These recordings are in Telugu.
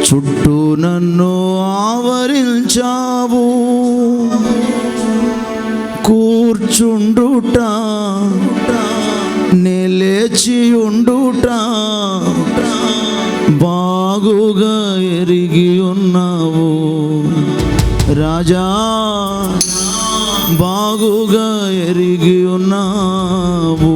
చుట్టూ నన్ను ఆవరించావు. కూర్చుండుట నే ఉండుట బాగుగా ఎరిగి ఉన్నావు. రాజా బాగుగా ఎరిగి ఉన్నావు.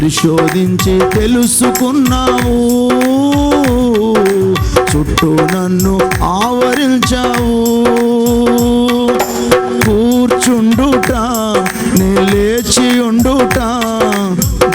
పరిశోధించి తెలుసుకున్నావు. చుట్టూ నన్ను ఆవరించావు. కూర్చుండుట నే లేచి ఉండుట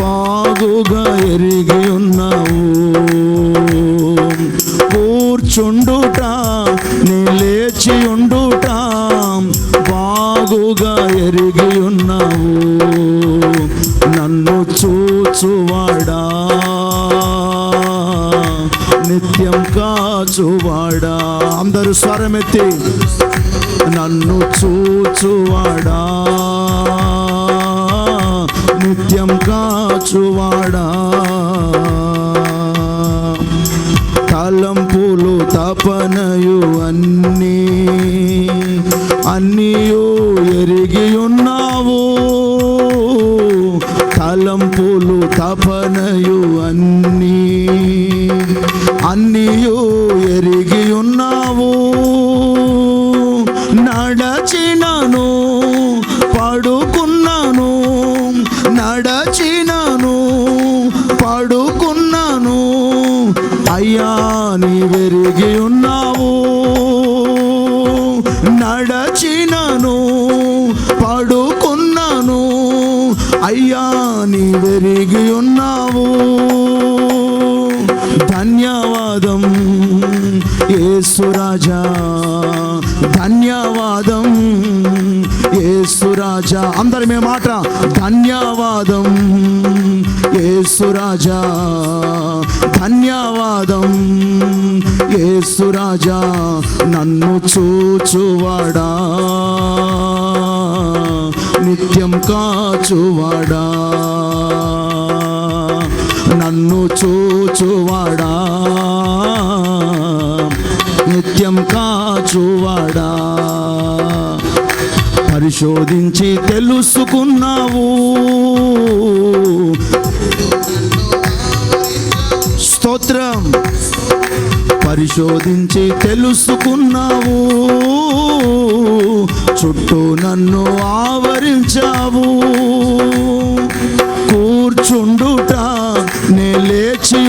బాగుగా ఎరిగి ఉన్నావు. కూర్చుండుట నే లేచి ఉండుట బాగుగా ఎరిగి ఉన్నావు. కాచువాడా? నిత్యం కాచువాడా? అందరూ స్వరమెత్తి నన్ను చూచువాడా? నిత్యం కాచువాడా? తలంపులు తపనయు అన్నీ అన్నీ రాజా ధన్యవాదం. ఏసురాజా అందరి మే మాట. ధన్యవాదం. ఏసురాజా ధన్యవాదం. ఏసురాజా నన్ను చూచువాడా? నిత్యం కాచువాడా? నన్ను చూచువాడా? నిత్యం కాచువాడా? పరిశోధించి తెలుసుకున్నావు. స్తోత్రం. పరిశోధించి తెలుసుకున్నావు. చుట్టూ నన్ను ఆవరించావు. కూర్చుండుట నే లేచి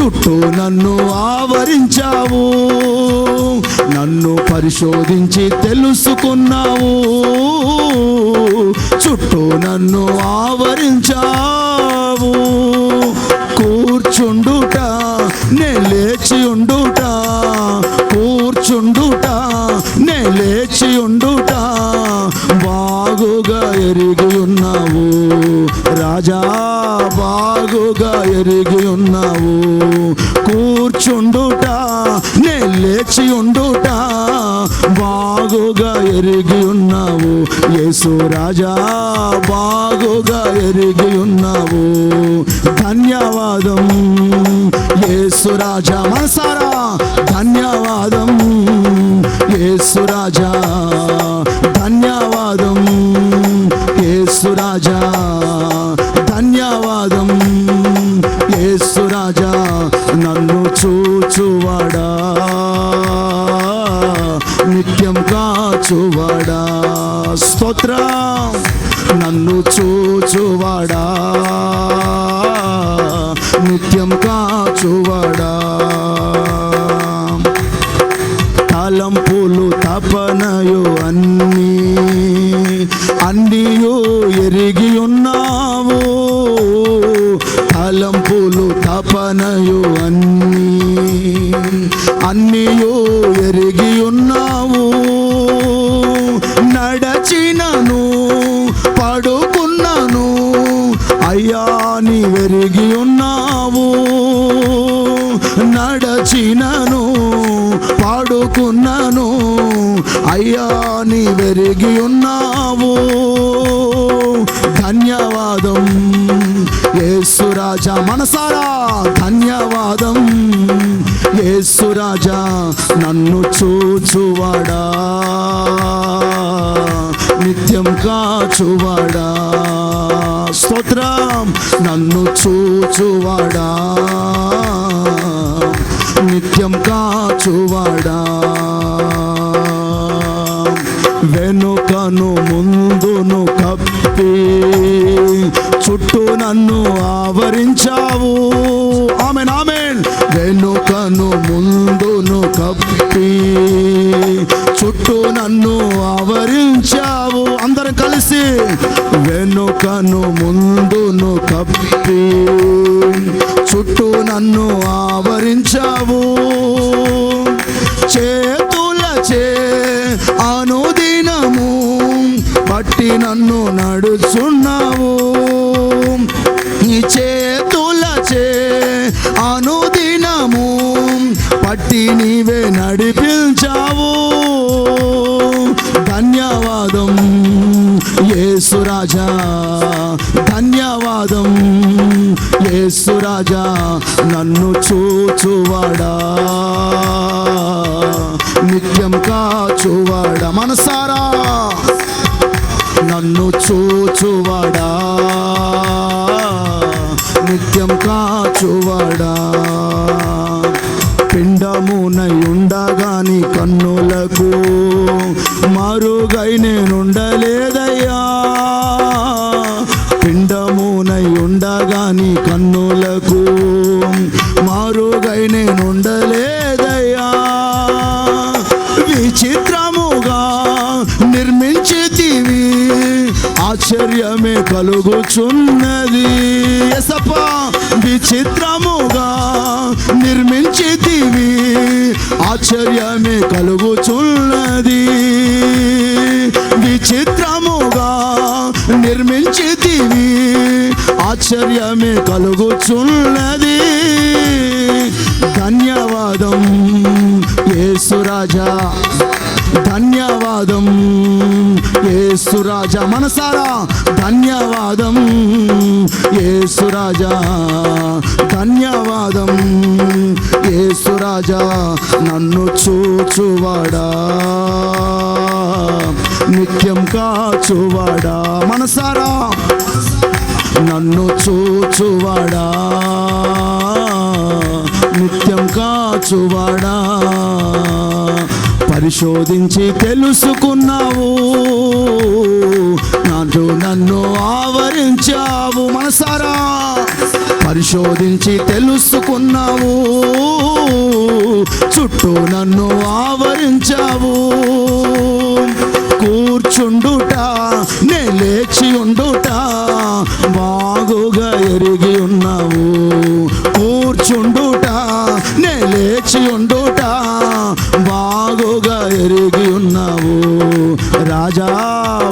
చుట్టూ నన్ను ఆవరించావు నన్ను పరిశోధించి తెలుసుకున్నావు. చుట్టూ నన్ను ఆవరించావు. యేసు రాజా ధన్యవాదం. యేసు నన్ను చూచువాడా? నిత్యం కాచువాడా? స్తోత్రం. నన్ను చూచువాడా? నిత్యం కాచువాడా? నడచినను పడుకున్నాను అయ్యా నీ వెరిగి ఉన్నావు. నడచినను పాడుకున్నాను అయ్యా నీ వెరిగి ఉన్నావు. ధన్యవాదం యేసురాజా మనసారా ధన్యవాదం యేసురాజా నన్ను చూచువాడా. నిత్యం కాచువాడా. స్తోత్రం నన్ను చూచువాడా. నిత్యం కాచువాడా. అనుదినము పట్టి నీవే నడిపించావు. ధన్యవాదం యేసురాజా ధన్యవాదం యేసురాజా నన్ను చూచువాడా. నిత్యం కాచువాడా. మనసారా నన్ను చూచువాడా. చూచువాడా పిండమునై ఉండగాని కన్నులకు మారుగై నేనుండలేదయ్యా. పిండమునై ఉండగాని కన్నులకు మారుగై నేనుండలేదయ్యా. విచిత్రముగా నిర్మించితివి ఆశ్చర్యమే కలుగుచున్నది. ఎసపా విచిత్రముగా నిర్మించితివి. ఆశ్చర్యమే కలుగుచున్నది. విచిత్రముగా నిర్మించితివి. ఆశ్చర్యమే కలుగుచున్నది. ధన్యవాదం యేసురాజా ధన్యవాదం. యేసురాజా మనసారా. ధన్యవాదం. యేసురాజా ధన్యవాదం. యేసురాజా నన్ను చూచువాడా. నిత్యం కాచువాడా. మనసారా. నన్ను చూచువాడా. నిత్యం కాచువాడా. పరిశోధించి తెలుసుకున్నావు. నాటు నన్ను ఆవరించావు మనసారా. పరిశోధించి తెలుసుకున్నావు. చుట్టూ నన్ను ఆవరించావు. కూర్చుండుట నే లేచి ఉండుట బాగుగా ఎరిగి ఉన్నావు. రాజా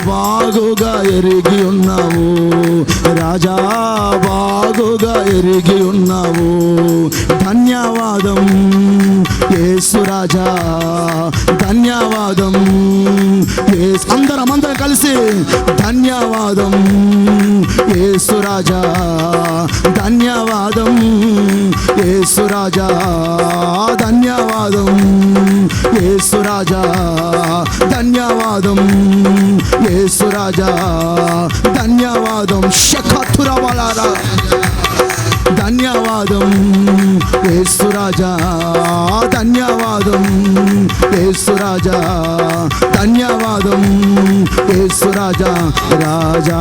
బాగుగా ఎరిగి ఉన్నావు. రాజా బాగుగా ఎరిగి ఉన్నావు. ధన్యవాదం యేసు రాజా. ధన్యవాదం యేసు మనమందరం కలిసి ధన్యవాదం. యేసు ధన్యవాదం. యేసు ధన్యవాదం. యేసు ధన్యవాదం. యేసు ధన్యవాదం. శఖతురవలారా ధన్యవాదం. యేసురాజా ధన్యవాదం. యేసురాజా ధన్యవాదం. యేసురాజా రాజా.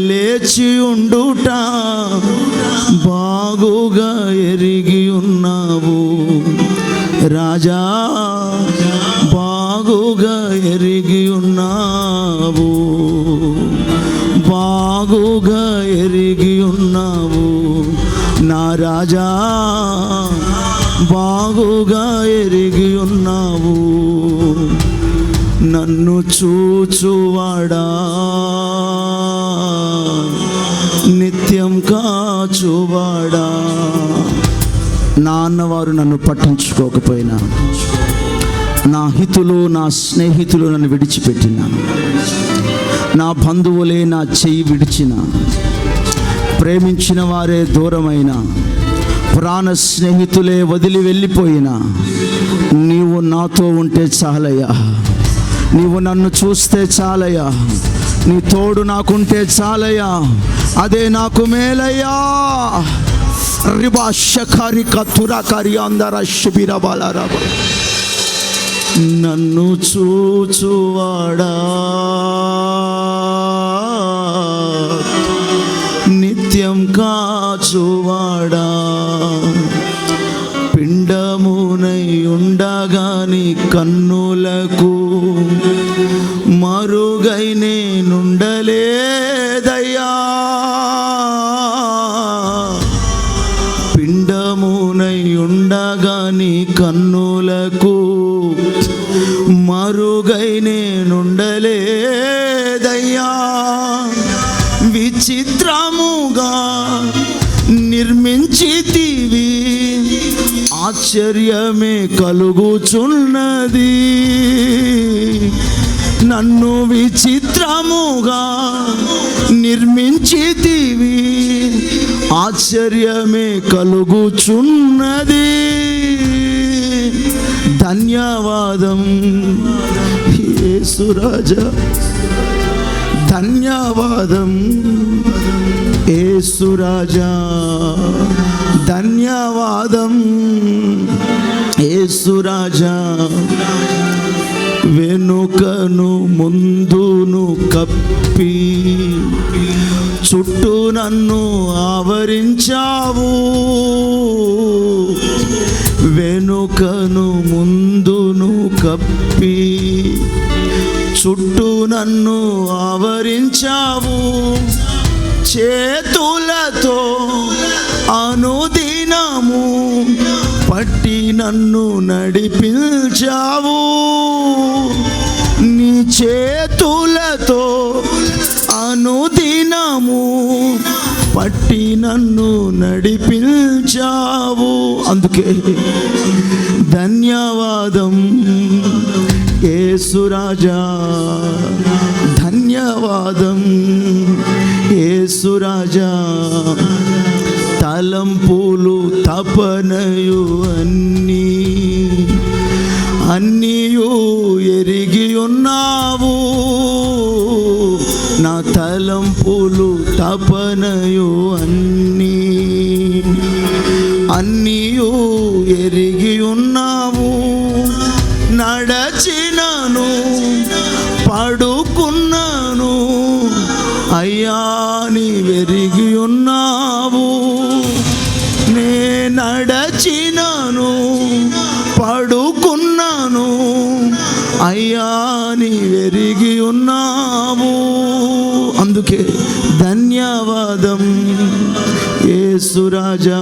లేచి ఉండుట బాగుగా ఎరిగి ఉన్నావు. రాజా బాగుగా ఎరిగి ఉన్నావు. బాగుగా ఎరిగి ఉన్నావు. నా రాజా బాగుగా ఎరిగి ఉన్నావు. నన్ను చూచువాడా? కాచువాడా? నాన్నవారు నన్ను పట్టించుకోకపోయినా నా హితులు నా స్నేహితులు నన్ను విడిచిపెట్టిన నా బంధువులే నా చెయ్యి విడిచిన ప్రేమించిన వారే దూరమైన ప్రాణ స్నేహితులే వదిలి వెళ్ళిపోయినా నీవు నాతో ఉంటే చాలయ్యా. నీవు నన్ను చూస్తే చాలయ్యా. నీ తోడు నాకుంటే చాలయ్యా. అదే నాకు మేలయ్యా. రిబా షకారి కతురాకారి అందర శిబిర బాలారాబా నన్ను చూచువాడా. నిత్యం కాచువాడా. పిండమునై ఉండగాని కన్నులకు ఉండగాని కన్నులకు మరుగై నేనుండలేదయ్యా. విచిత్రముగా నిర్మించితివి. ఆశ్చర్యమే కలుగుచున్నది. నన్ను విచిత్రముగా నిర్మించితివి. ఆశ్చర్యమే కలుగుచున్నది. ధన్యవాదం యేసురాజా. ధన్యవాదం ఏసురాజా ధన్యవాదం యేసురాజా. వెనుకను ముందును కప్పి చుట్టూ నన్ను ఆవరించావు. వెనుకను ముందును కప్పి చుట్టూ నన్ను ఆవరించావు. చేతులతో అనుదినము నన్ను నడిపించావు. నీ చేతులతో అనుదినము పట్టి నన్ను నడిపించావు. అందుకే ధన్యవాదం ఏసురాజా ధన్యవాదం ఏసురాజా తలంపులు తపనయు అన్నీయు ఎరిగి ఉన్నావు నా తలంపులు తపనయు అన్నీ. అన్నీయు ఎరిగి ఉన్నావు నడచినను పడుకున్నాను. అయ్యా నీ వెరిగి ఏసురాజా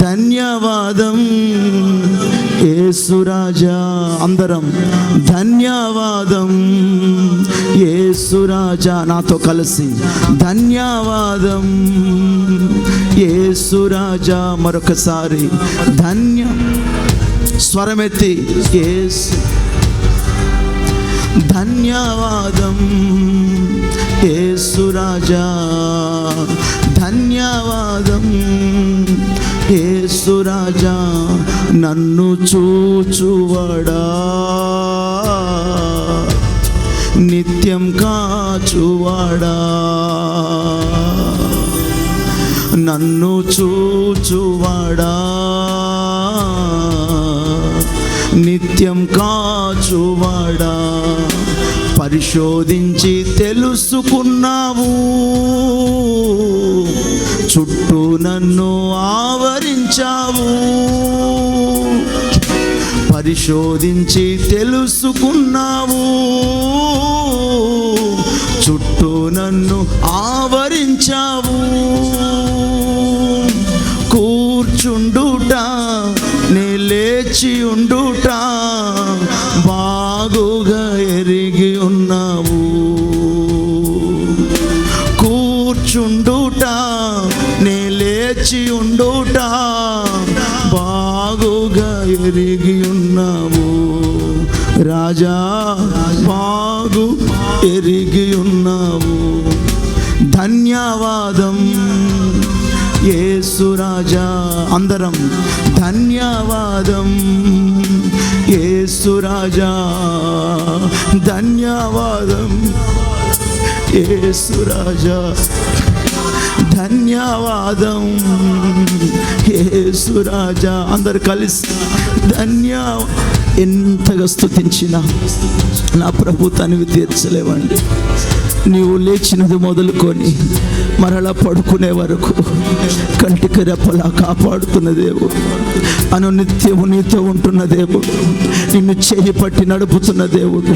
ధన్యవాదం ఏసురాజా అందరం ధన్యవాదం ఏసురాజా నాతో కలిసి ధన్యవాదం ఏసురాజా మరొకసారి ధన్య స్వరమెత్తి ఏసు ధన్యవాదం ఏసురాజా ధన్యవాదం. ఏసురాజా నన్ను చూచువడా? నిత్యం కాచువాడా? నన్ను చూచువాడా? నిత్యం కాచువాడా? పరిశోధించి తెలుసుకున్నావు. చుట్టూ నన్ను ఆవరించావు. పరిశోధించి తెలుసుకున్నావు. చుట్టూ నన్ను ఆవరించావు. కూర్చుండుట నే లేచి ఉండుట రాజా బాగు ఎరిగి ఉన్నావు ధన్యవాదం ఏసురాజా అందరం ధన్యవాదం. ఏసురాజా ధన్యవాదం. ఏసురాజా ధన్యవాదం. ఏసురాజా అందరు కలిసి ధన్యవాదం ఎంతగా స్థుతించినా నా ప్రభు తనివి తీర్చలేవండి. నీవు లేచినది మొదలుకొని మరలా పడుకునే వరకు కంటికి రెప్పలా కాపాడుతున్న దేవుడు. అను నిత్యము నీతో ఉంటున్న దేవుడు. నిన్ను చేయి పట్టి నడుపుతున్న దేవుడు.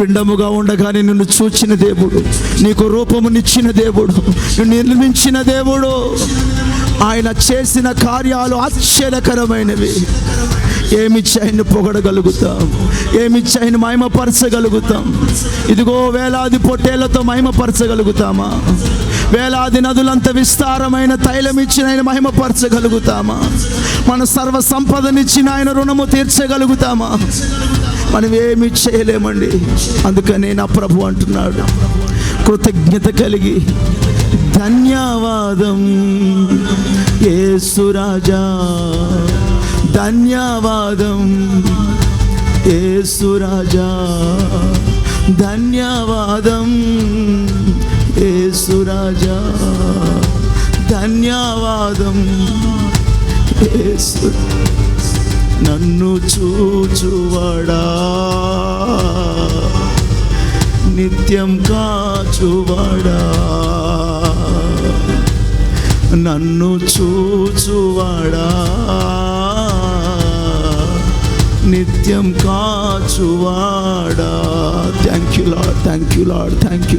పిండముగా ఉండగానే నిన్ను చూచిన దేవుడు. నీకు రూపమునిచ్చిన దేవుడు. నిన్ను నిర్మించిన దేవుడు. ఆయన చేసిన కార్యాలు ఆశ్చర్యకరమైనవి. ఏమిచ్చి ఆయన్ని పొగడగలుగుతాం? ఏమిచ్చి ఆయన మహిమపరచగలుగుతాం? ఇదిగో వేలాది పొట్టేళ్ళతో మహిమపరచగలుగుతామా? వేలాది నదులంత విస్తారమైన తైలం ఇచ్చిన ఆయన మహిమపరచగలుగుతామా? మన సర్వ సంపదనిచ్చిన ఆయన రుణము తీర్చగలుగుతామా? మనం ఏమి చేయలేమండి. అందుకనే నా ప్రభు అంటున్నాడు. కృతజ్ఞత కలిగి ధన్యవాదం. ఏసురాజా ధన్యవాదం. ఏసురాజా ధన్యవాదం. ఏసురాజా ధన్యవాదం. ఏసు నన్ను చూచువాడా. నిత్యం కాచువాడా. నన్ను చూచువాడా. నిత్యం కాచువాడా. Thank you lord thank you lord thank you